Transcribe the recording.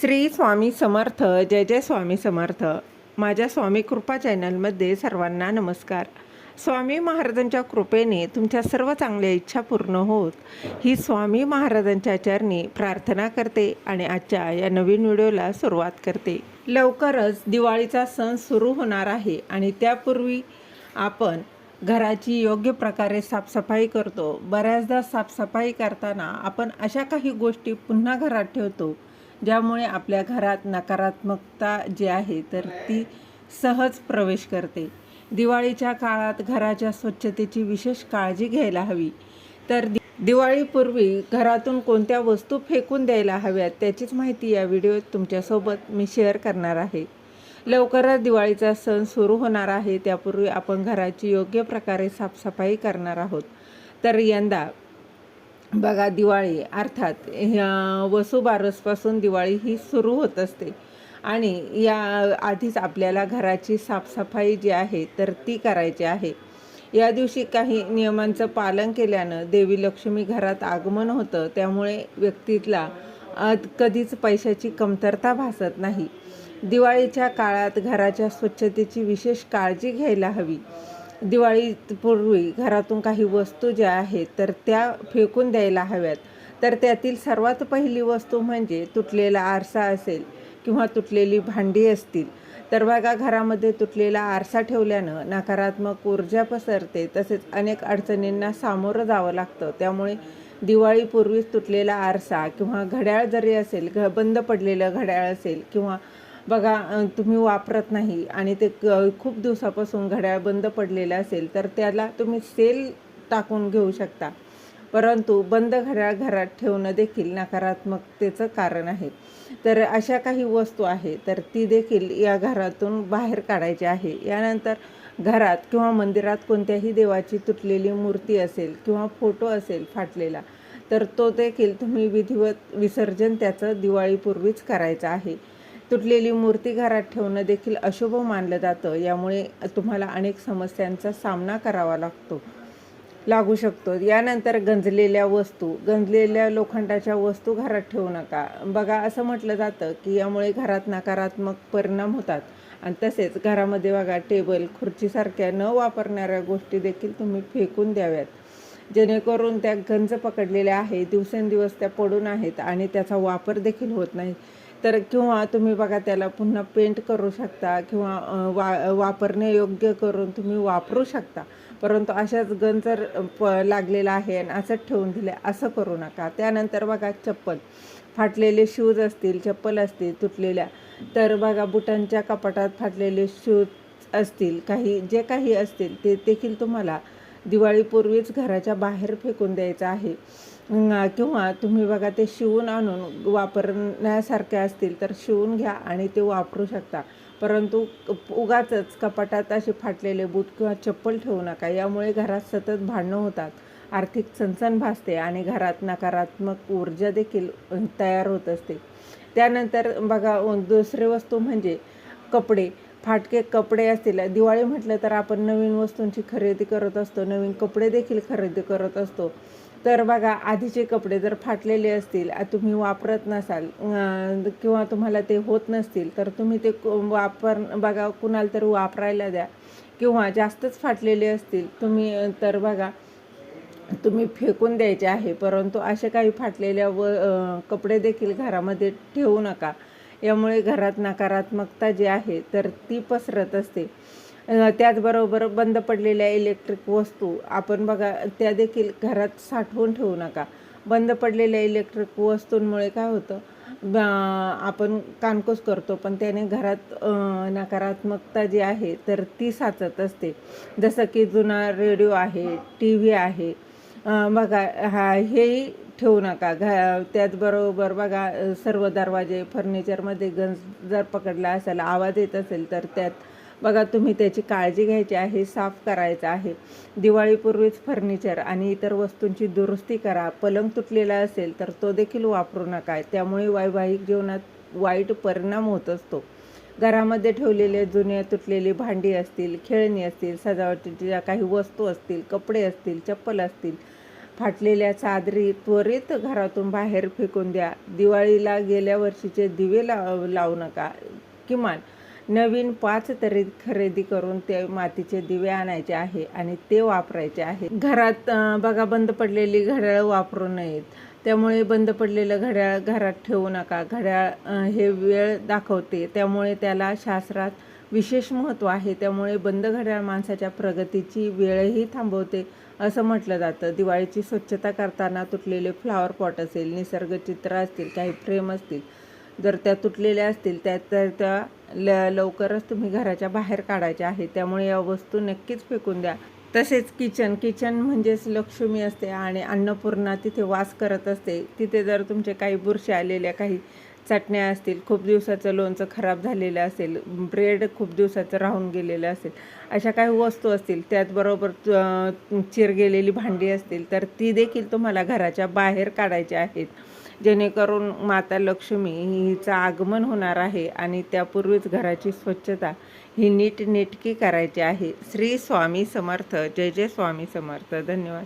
श्री स्वामी समर्थ जय जय स्वामी समर्थ. माझ्या स्वामी कृपा चॅनलमध्ये सर्वांना नमस्कार. स्वामी महाराजांच्या कृपेने तुमच्या सर्व चांगल्या इच्छा पूर्ण होत ही स्वामी महाराजांच्या चरणी प्रार्थना करते आणि आजच्या या नवीन व्हिडिओला सुरुवात करते. लवकरच दिवाळीचा सण सुरू होणार आहे आणि त्यापूर्वी आपण घराची योग्य प्रकारे साफसफाई करतो. बऱ्याचदा साफसफाई करताना आपण अशा काही गोष्टी पुन्हा घरात ठेवतो ज्यामुळे आपल्या घरात नकारात्मकता जी आहे तर ती सहज प्रवेश करते. दिवाळीच्या काळात घराच्या स्वच्छतेची विशेष काळजी घ्यायला हवी. तर दिवाळीपूर्वी घरातून कोणत्या वस्तू फेकून द्यायला हव्यात त्याचीच माहिती या व्हिडिओत तुमच्यासोबत मी शेअर करणार आहे. लवकरच दिवाळीचा सण सुरू होणार आहे त्यापूर्वी आपण घराची योग्य प्रकारे साफसफाई करणार आहोत. तर यंदा बघा दिवाळी अर्थात ह्या वसुबारसपासून दिवाळी ही सुरू होत असते. आणि या आधीच आपल्याला घराची साफसफाई जी आहे तर ती करायची आहे. या दिवशी काही नियमांचं पालन केल्यानं देवी लक्ष्मी घरात आगमन होतं. त्यामुळे व्यक्तीला कधीच पैशाची कमतरता भासत नाही. दिवाळीच्या काळात घराच्या स्वच्छतेची विशेष काळजी घ्यायला हवी. दिवाळीपूर्वी घरातून काही वस्तू ज्या आहेत तर त्या फेकून द्यायला हव्यात. तर त्यातील सर्वात पहिली वस्तू म्हणजे तुटलेला आरसा असेल किंवा तुटलेली भांडी असतील. तर बघा घरामध्ये तुटलेला आरसा ठेवल्यानं नकारात्मक ऊर्जा पसरते तसेच अनेक अडचणींना सामोरं जावं लागतं. त्यामुळे दिवाळीपूर्वीच तुटलेला आरसा किंवा घड्याळ जरी असेल घ बंद पडलेलं घड्याळ असेल किंवा बघा तुम्ही वापरत नाही आणि ते क खूप दिवसापासून घड्याळ बंद पडलेलं असेल तर त्याला तुम्ही सेल टाकून घेऊ शकता. परंतु बंद घड्याळ घरात ठेवणं देखील नकारात्मकतेचं कारण आहे. तर अशा काही वस्तू आहे तर ती देखील या घरातून बाहेर काढायची आहे. यानंतर घरात किंवा मंदिरात कोणत्याही देवाची तुटलेली मूर्ती असेल किंवा फोटो असेल फाटलेला तर तो देखील तुम्ही विधिवत विसर्जन त्याचं दिवाळीपूर्वीच करायचं आहे. तुटलेली मूर्ती घरात ठेवणं देखील अशुभ मानलं जातं. यामुळे तुम्हाला अनेक समस्यांचा सामना करावा लागतो लागू शकतो. यानंतर गंजलेल्या वस्तू गंजलेल्या लोखंडाच्या वस्तू घरात ठेवू नका. बघा असं म्हटलं जातं की यामुळे घरात नकारात्मक परिणाम होतात. आणि तसेच घरामध्ये बघा टेबल खुर्चीसारख्या न वापरणाऱ्या गोष्टी देखील तुम्ही फेकून द्याव्यात. जेणेकरून त्या गंज पकडलेल्या आहे दिवसेंदिवस त्या पडून आहेत आणि त्याचा वापर देखील होत नाही. तर किंवा तुम्ही बघा त्याला पुन्हा पेंट करू शकता किंवा वा वा वापरण्यायोग्य करून तुम्ही वापरू शकता. परंतु अशाच गंजर प लागलेला आहे आणि असंच ठेवून दिले असं करू नका. त्यानंतर बघा चप्पल. फाटलेले शूज असतील चप्पल असतील तुटलेल्या तर बघा बुटांच्या कपाटात फाटलेले शूज असतील काही जे काही असतील ते देखील तुम्हाला दिवाळीपूर्वीच घराच्या बाहेर फेकून द्यायचं आहे. किंवा तुम्ही बघा ते शिवून आणून वापरण्यासारखे असतील तर शिवून घ्या आणि ते वापरू शकता. परंतु उगाच कपाटात असे फाटलेले बूट किंवा चप्पल ठेवू नका. यामुळे घरात सतत भांडणं होतात आर्थिक चणचण भासते आणि घरात नकारात्मक ऊर्जा देखील तयार होत असते. त्यानंतर बघा दुसरी वस्तू म्हणजे कपडे. फाटके कपडे असतील. दिवाळी म्हटलं तर आपण नवीन वस्तूंची खरेदी करत असतो नवीन कपडे देखील खरेदी करत असतो. तर बघा आधीचे कपडे जर फाटलेले असतील तुम्ही वापरत नसाल किंवा तुम्हाला ते होत नसतील तर तुम्ही ते वापर बघा कुणाला तरी वापरायला द्या. किंवा जास्तच फाटलेले असतील तुम्ही तर बघा तुम्ही फेकून द्यायचे आहे. परंतु असे काही फाटलेल्या व कपडे देखील घरामध्ये ठेवू नका. यामुळे घरात नकारात्मकता जी आहे तर ती पसरत असते. त्याचबरोबर बंद पडलेल्या इलेक्ट्रिक वस्तू. आपण बघा त्या देखील घरात साठवून ठेवू नका. बंद पडलेल्या इलेक्ट्रिक वस्तूंमुळे काय होतं? ब- आपण कानकोस करतो पण त्याने घरात नकारात्मकता जी आहे तर ती साचत असते. जसं की जुना रेडिओ आहे टी व्ही आहे बघा हा हेही ठेवू नका. घा त्याचबरोबर बघा सर्व दरवाजे फर्निचरमध्ये गंज जर पकडला असेल आवाज येत असेल तर त्यात बघा तुम्ही त्याची काळजी घ्यायची आहे साफ करायचं आहे. दिवाळीपूर्वीच फर्निचर आणि इतर वस्तूंची दुरुस्ती करा. पलंग तुटलेला असेल तर तो देखील वापरू नका. त्यामुळे वैवाहिक जीवनात वाईट परिणाम होत असतो. घरामध्ये ठेवलेले जुने तुटलेली भांडी असतील खेळणी असतील सजावटीच्या काही वस्तू असतील कपडे असतील चप्पल असतील फाटलेल्या चादरी त्वरित घरातून बाहेर फेकून द्या. दिवाळीला गेल्या वर्षीचे दिवे लाव लावू नका. किमान नवीन पाच तरी खरेदी करून ते मातीचे दिवे आणायचे आहे आणि ते वापरायचे आहे. घरात बघा बंद पडलेली घड्याळं वापरू नयेत. त्यामुळे बंद पडलेलं घड्याळ घरात ठेवू नका. घड्याळ हे वेळ दाखवते. त्यामुळे त्याला शास्त्रात विशेष महत्त्व आहे. त्यामुळे बंद घड्याळ माणसाच्या प्रगतीची वेळही थांबवते असं म्हटलं जातं. दिवाळीची स्वच्छता करताना तुटलेले फ्लॉवर पॉट असेल निसर्गचित्र असतील काही फ्रेम असतील जर त्या तुटलेल्या असतील त्या तर त्या ल लवकरच तुम्ही घराच्या बाहेर काढायच्या आहे त्यामुळे या वस्तू नक्कीच फेकून द्या. तसेच किचन किचन म्हणजेच लक्ष्मी असते आणि अन्नपूर्णा तिथे वास करत असते. तिथे जर तुमचे काही बुरशी आलेल्या काही चटण्या असतील खूप दिवसाचं लोणचं खराब झालेलं असेल ब्रेड खूप दिवसाचं राहून गेलेलं असेल अशा काही वस्तू असतील त्याचबरोबर चिरगेलेली चिर गेलेली भांडी असतील तर ती देखील तुम्हाला घराच्या बाहेर काढायची आहेत. जेणेकरून माता लक्ष्मी हिचं आगमन होणार आहे आणि त्यापूर्वीच घराची स्वच्छता ही नीटनेटकी करायची आहे. श्री स्वामी समर्थ. जय जय स्वामी समर्थ. धन्यवाद.